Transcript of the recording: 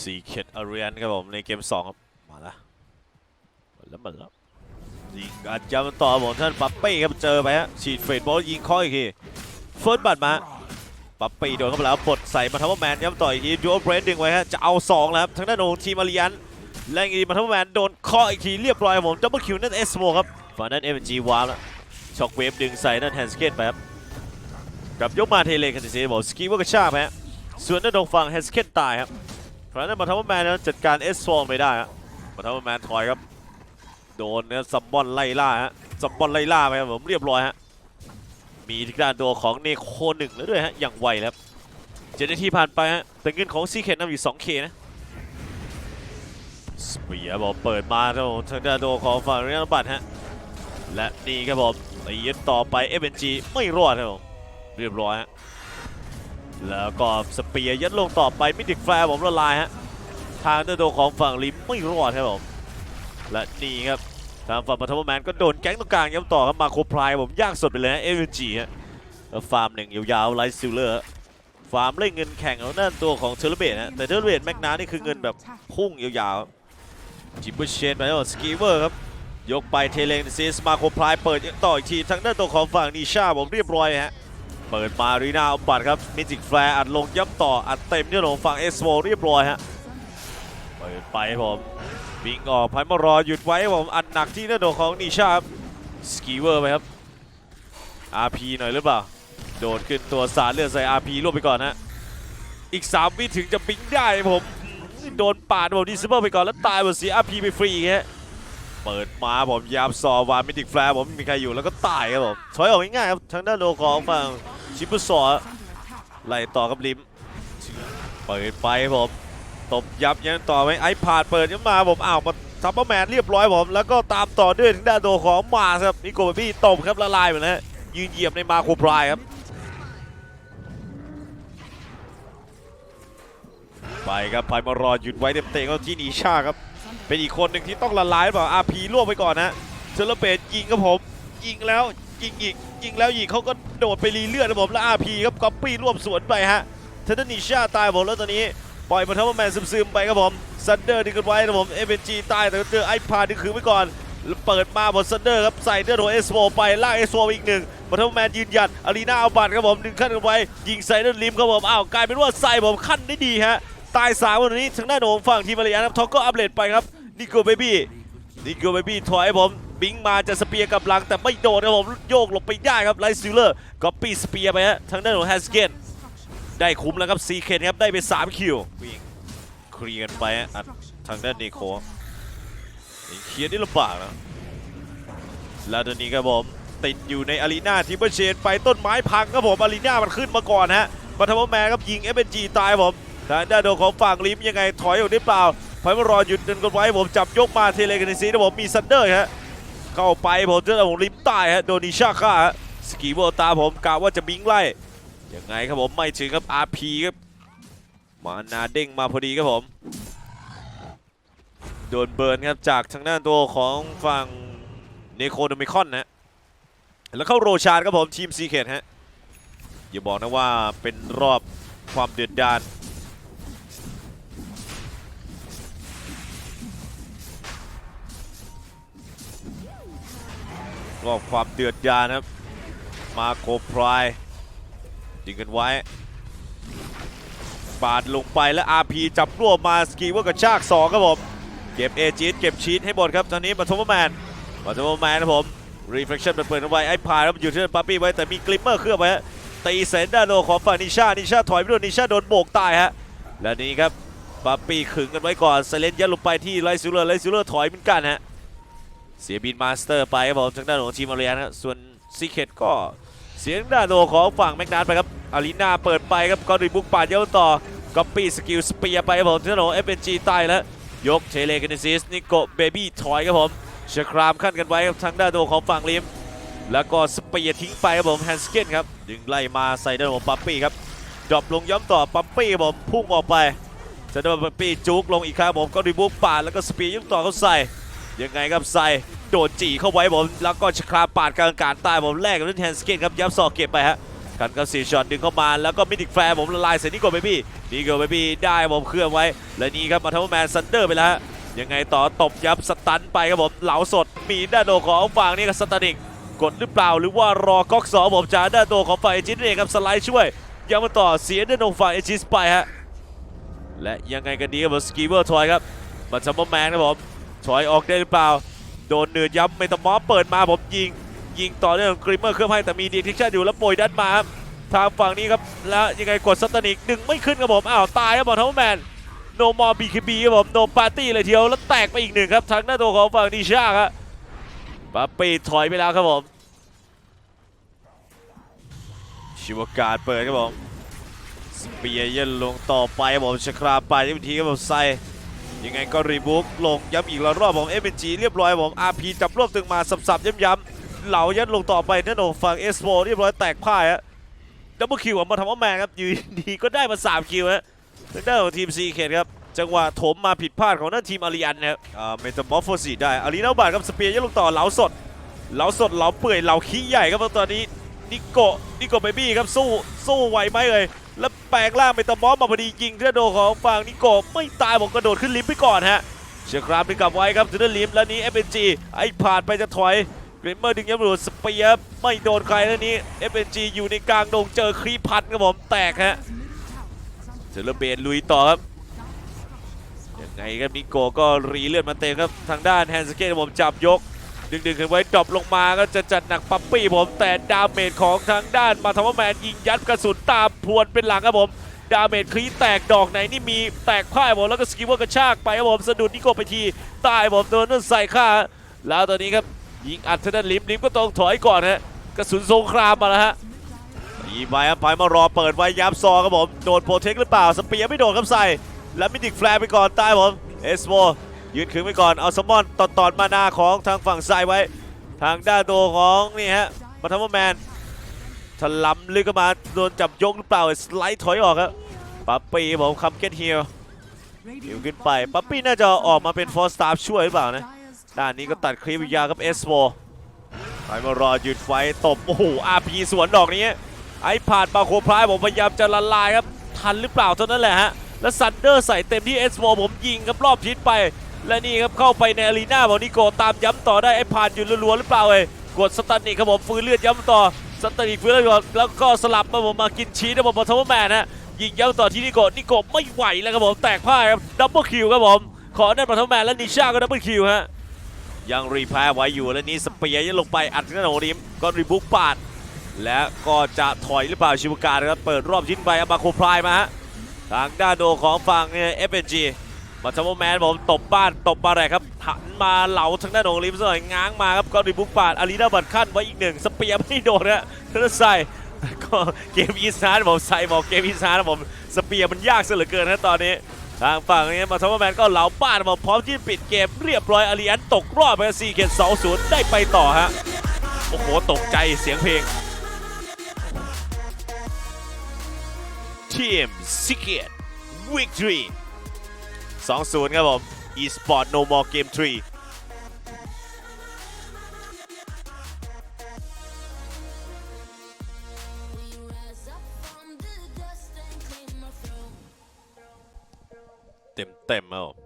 ซีเคดอารียนครับผมในเกม2ครับมาแล้วมาแล้วมาแล้วยิงอัดย้ำต่อผมท่านปั๊ปปี้ครับเจอไปฮะฉีดเฟดบอลยิงข้ออีกทีเฟิร์สบัตมาปั๊ปปี้โดนเข้าไปแล้วปลดใส่มาทัพแมนย้ำต่ออีกทีดูอัลเบรดดึงไว้ฮะจะเอา2แล้วครับทางด้านของทีมอารียนแรงอีกมาทัพแมนโดนข้ออีกทีเรียบร้อยผมดับเบิลคิวนั่นเอสโมครับฝั่งนั้นเอ็มจีวาร์แล้วช็อกเวฟดึงใส่นั่นแฮนสเกตไปครับกลับยกมาเทเลคันดิซีบอกสกีว่ากระชากไปฮะส่วนด้านตรงฝั่งแฮนสเกตตายครับ เพราะฉะนั้นมาทัพแมนจัดการเอสโฟไม่ได้ฮะมาทัพแมนถอยครับ โดนเนี่ยซัมบอนไล่ล่าฮะซัมบอนไล่ล่าไปครับผมเรียบร้อยฮะ มีที่ด้านตัวของเนโคหนึ่งแล้วด้วยฮะ อย่างไวครับเจ็ดนาทีผ่านไปฮะ แต่เงินของซีเคนนำอยู่ 2K นะสเปียร์บอกเปิดมาครับผมทางด้านตัวของฝั่งเรียนบัตฮะ และนี่ครับผมตียึดต่อไป FNG ไม่รอดครับผมเรียบร้อยฮะ แล้วก็สเปียร์ยัดลงต่อไปมิดิกแฟร์ผมละลายฮะทางด้านตัวของฝั่งริมไม่รอดครับผมและนี่ครับทางฝั่งปัทมแมนก็โดนแก๊งตรงกลางย้ำต่อครับมาโคพลายผมย่างสดไปเลยนะเอเวนจีฮะฟาร์มหนึ่งยาวๆไลท์ซิลเลอร์ฟาร์มเล่นเงินแข่งแล้วนั่นตัวของเทเลเบตฮะแต่เทเลเบตแม็กนานี่คือเงินแบบพุ่งยาวๆจิบเบอร์เชนไปแล้วสกีเวอร์ครับยกไปเทเลนซีสมาโคพลายเปิดต่ออีกทีทางด้านตัวของฝั่งนิชาผมเรียบร้อยฮะ เปิดมารีนาอาบัตครับมิจิกแฟร์อัดลงย้ำต่ออัดเต็มที่ลงฝั่งเอสโวเรียบร้อยฮะเปิดไปผมวิ่งออกพันมารอหยุดไว้ผมอัดหนักที่หน้าโดของนิชาสกีเวอร์ไปครับ RP หน่อยหรือเปล่า โดดขึ้นตัวสารเลือดใส่ RP รวบไปก่อนฮะอีก 3 วิถึงจะปิ๊งได้ผมโดนปาดผมดิซิเบอร์ไปก่อนแล้วตายหมดเสีย RP ไปฟรีฮะเปิดมาผมยามซอวามิดิกแฟร์ผมไม่มีใครอยู่แล้วก็ตายครับผมถอยออกง่ายๆครับทางด้านโดของฝั่ง ชิบุสอไล่ต่อกับลิมเปิดไปผมตบยับยังต่อไหมไอพาดเปิดยังมาผมอ้าวมาทัพเปอร์แมนเรียบร้อยผม แล้วก็ตามต่อด้วยทางด้านโดของมาครับนิโกเบบี้ตบครับละลายหมดแล้วฮะยืนเหยียบในมาโคพรายครับ ไปครับไปมารอหยุดไว้เต็มเตะก็ที่นีชาครับ เป็นอีกคนหนึ่งที่ต้องละลายหรือเปล่าอาพีล่วงไปก่อนนะเซเลเบตยิงครับผม ยิงแล้ว ยิงอีกยิงแล้วยิงเขาก็โดดไปรีเลือดนะผมแล้วอาพีครับก๊อปปี้ร่วมสวนไปฮะเทนนิชาตายผมแล้วตอนนี้ปล่อยมาทัพแมนซึมๆไปครับผมซันเดอร์ดึงกันไว้นะผมเอเวนจีตายแต่ก็เจอไอพาดึงคืนไว้ก่อนเปิดมาบนซันเดอร์ครับใส่เดอร์โดเอสโวไปลากเอสโวอีกหนึ่งมาทัพแมนยืนหยัดอารีนาเอาบัตรครับผมดึงขั้นกันไว้ ยิงใส่เดอร์ลิมครับผมอ้าวกลายเป็นว่าใส่ผมขั้นได้ดีฮะตายสามวันนี้ทางด้านของฝั่งทีมมาเลเซียนะครับท็อกก็อัปเดตไปครับนิโกเบบี้นิโกเบบี้ถอยผม บิงมาจะสเปียร์กับหลังแต่ไม่โดนครับผมโยกหลบไปได้ครับไลท์ซิลเลอร์ก็ปีสเปียร์ไปฮะทางด้านของแฮสเกนได้คุ้มแล้วครับซีเคนครับได้ไป 3 คิววิ่งเคลียร์กันไปอะทางด้านเนโคเคลียร์นี่ลำบากนะแล้วตอนนี้ครับผมติดอยู่ในอารีนาทิมเบอร์เชนไปต้นไม้พังครับผมอารีนามันขึ้นมาก่อนฮะมาทำแมนครับยิงเอฟเอ็นจีตายผมทางด้านโดของฝั่งลิมยังไงถอยอยู่หรือเปล่าพอยมารอหยุดกันไว้ผมจับยกมาเทเลกันในซีนะผมมีซันเดอร์ฮะ เข้าไปผมเจอผมลิมใต้ฮะโดนิชาค่าสกีโบตาผมกะว่าจะบิงไล่ยังไงครับผมไม่ถึงครับอาร์พีครับมานาเด้งมาพอดีครับผมโดนเบิร์นครับจากทางด้านตัวของฝั่งเนโคโนมิคอนนะแล้วเข้าโรชาร์ครับผมทีมซีเคทฮะอย่าบอกนะว่าเป็นรอบความเดือดดาล รอบความเดือดดาลครับ มาโคพรายยิงกันไว้ ปาดลงไปแล้ว RP จับรวบมาสกีว่ากระชาก2ครับผม เก็บเอจีเก็บชีตให้หมดครับตอนนี้ปฐมแมนปฐมแมนครับผมรีเฟลคชั่นเปิดเอาไว้ไอ้พายครับอยู่ที่ปั๊ปปี้ไว้แต่มีกลิมเมอร์เคลือบไว้ฮะตีเซนด้าโลของฝั่งนิชานิชาถอยไปโดนนิชาโดนโบกตายฮะและนี่ครับปั๊ปปี้ขึงกันไว้ก่อนเซเลนยัดลงไปที่ไลซิลเลอร์ไลซิลเลอร์ถอยเหมือนกันฮะ เสียบินมาสเตอร์ไปครับผมทางด้านของทีมมาเรียนครับส่วนซีเคทก็เสียงด้านโลของฝั่งแมกนาไปครับอารีนาเปิดไปครับกอริบุกปาดเย้าต่อก๊อปปี้สกิลสเปียไปครับผมที่ถนนเอฟเอ็นจีใต้แล้วยกเทเลกันซิสนิโกเบบี้ถอยครับผมเชครามขั้นกันไว้ครับทางด้านตัวของฝั่งริมแล้วก็สเปียทิ้งไปครับผมแฮนสเกนครับดึงไล่มาใส่ด้านของปั๊ปปี้ครับดรอปลงย้ำต่อปั๊ปปี้ครับผมพุ่งออกไปจะโดนปั๊ปปี้จุกลงอีกครั้งผมก็ดีบุกปาดแล้วก็สเปียร์ย้ำต่อเขาใส่ ยังไงครับใส่โดดจีเข้าไว้ผมแล้วก็ชครามปาดกลางอากาศใต้ผมแลกกับด้วยแฮนสเกนครับย้ำสอกเก็บไปฮะกันกับสี่ช็อตดึงเข้ามาแล้วก็มิดิกแฟร์ผมละลายใส่นิโกเบบี้ดีเกิลเบบี้ได้ผมเคลื่อนไว้ และนี่ครับมาทำแมนซันเดอร์ไปแล้วฮะยังไงต่อตบยับสตันไปครับผมเหลาสดมีด้านโดของฝั่งนี้กับสตานิกกดหรือเปล่าหรือว่ารอก๊อกสองผมจากด้านโดของฝ่ายเอจิสเองครับสไลด์ช่วยยังมาต่อเสียด้านโดฝ่ายเอจิสไปฮะและยังไงกันดีครับผมสกีเวอร์ทอยครับมาทำแมนครับผม ถอยออกได้หรือเปล่า โดนเนือย้ำเมตามอสเปิดมาผมยิง ยิงต่อเนื่องกริมเมอร์เครื่องให้แต่มีดีทิกชั่นอยู่แล้วโปรยด้านมาครับทางฝั่งนี้ครับ แล้วยังไงกดสตานิกดึงไม่ขึ้นครับผมอ้าวตายครับบอลทัมแมนโนมอบีคบีครับผมโนปาร์ตี้เลยเดียวแล้วแตกไปอีกหนึ่งครับทางหน้าตัวของฝั่งนิชาครับปาปีถอยไปแล้วครับผมชิวการเปิดครับผมสเปียร์เย็นลงต่อไปครับผมชคราไปที่ทีครับผมไซ ยังไงก็รีบุ๊กลงย้ำอีกล้วรอบผมเอเนจีเรียบร้อยผมอาร์พีจับรวบตึงมาสับๆย้ำๆเหลายัดลงต่อไปนั่นโอ้ฝั่งเอสโเรียบร้อยแตกพ่ายฮะดับเบิลคิวมาทำว่าแมนครับอยู่ดีก็ได้มา3คิวฮะทางด้านของทีมซีเคทครับจังหวะถมมาผิดพลาดของนั่นทีมอาริอันนะครับอ่าเมตาบอฟโฟซีได้อารีนาบาทครับสเปียร์ยัดลงต่อเหลาสดเหลาสดเหลาเปื่อยเหลาขี้ใหญ่ครับตอนนี้นิโกนิโกเบบี้ครับสู้สู้ไหวไหมเอ่ย แปลงร่างเมตาบอฟมาพอดียิงที่โดของฝั่งนิโกไม่ตายผมกระโดดขึ้นลิฟต์ไปก่อนฮะเชือกรามดึงกลับไว้ครับถึงได้ลิมแล้วนี้ FNG ไอ้ผ่านไปจะถอยเกรมเมอร์ดึงย้ำหลุดสเปียร์ไม่โดนใครแล้วนี้ FNG อยู่ในกลางดงเจอครีพันครับผมแตกฮะเซเลเบนลุยต่อครับยังไงครับมิโกก็รีเลือดมาเต็มครับทางด้านแฮนสเกตผมจับยก ดึงดึงขึ้นไว้ดรอปลงมาก็จะจัดหนักปั๊ปปี้ผม แต่ดาเมจของทางด้านมาทำว่าแมนยิงยัดกระสุนตามพวนเป็นหลังครับผมดาเมจคลีแตกดอกไหนนี่มีแตกพ่ายผมแล้วก็สกิปเวอร์กระชากไปครับผมสะดุดนิโกไปทีตายผมโดนนั่นใส่ค่าแล้วตอนนี้ครับยิงอัดทางด้านลิมลิมก็ต้องถอยก่อนฮะกระสุนสงครามมาแล้วฮะอีไปครับไปมารอเปิดไว้ยับซอครับผมโดนโปรเทคหรือเปล่าสเปียร์ไม่โดนครับใส่แล้วมิดิกแฟร์ไปก่อนตายผมเอสโว ยืนขึงไปก่อนเอาสมอนตอดตอดมานาของทางฝั่งซ้ายไว้ ทางด้านตัวของนี่ฮะมาทำว่าแมนถลำลึกเข้ามาโดนจับยกหรือเปล่าสไลด์ถอยออกครับปั๊ปปี้ผมคัมเก็ตฮิลฮิวขึ้นไปปั๊ปปี้น่าจะออกมาเป็นฟอร์สตาร์ช่วยหรือเปล่านะด้านนี้ก็ตัดคลิปยาวกับเอสโฟไปมารอหยุดไฟตบโอ้โหอาพีสวนดอกนี้ไอ้ผ่านปาโคพลายผมพยายามจะละลายครับทันหรือเปล่าเท่านั้นแหละฮะแล้วซันเดอร์ใส่เต็มที่เอสโฟผมยิงครับรอบทิศไป และนี่ครับเข้าไปในอารีนาของนิโกตามย้ำต่อได้ไอ้ผ่านอยู่รัวๆหรือเปล่าเอ้ยกดสตันนิกครับผมฟื้นเลือดย้ำต่อสตันนิกฟื้นเลือดก่อนแล้วก็สลับมาผมมากินชีสนะผมมาทอมแมนฮะยิงย้ำต่อที่นิโกนิโกไม่ไหวแล้วครับผมแตกพ่ายครับดับเบิลคิวครับผมขอได้มาทอมแมนและนิชาก็ดับเบิลคิวฮะยังรีแพร์ไว้อยู่แล้วนี่สเปียร์ยังลงไปอัดกันโอริมก็รีบุกปาดและก็จะถอยหรือเปล่าชิวการครับเปิดรอบชิ้นไปอามาโคพลายมาฮะทางด้านโดของฝั่งเอฟเอ็นจี มาทัมแมนผมตบบ้านตบมาแรกครับหันมาเหลาทางด้านโอริมซะหน่อยง้างมาครับก็รีบุกปาดอารีนาบัตขั้นไว้อีกหนึ่งสเปียร์ไม่โดนนะเทนใส่ก็เกมอีสานผมใส่บอกเกมอีสานผมสเปียร์มันยากซะเหลือเกินนะตอนนี้ทางฝั่งนี้มาทอมแมนก็เหลาป้านมาพร้อมที่ปิดเกมเรียบร้อยอารีอันตกรอบไป4เกต2-0ได้ไปต่อฮะ โอ้โห ตกใจเสียงเพลงทีมซิกเกตวิกตอรี 2-0 ครับผม e-sport no more game 3เต็มเต็มๆครับ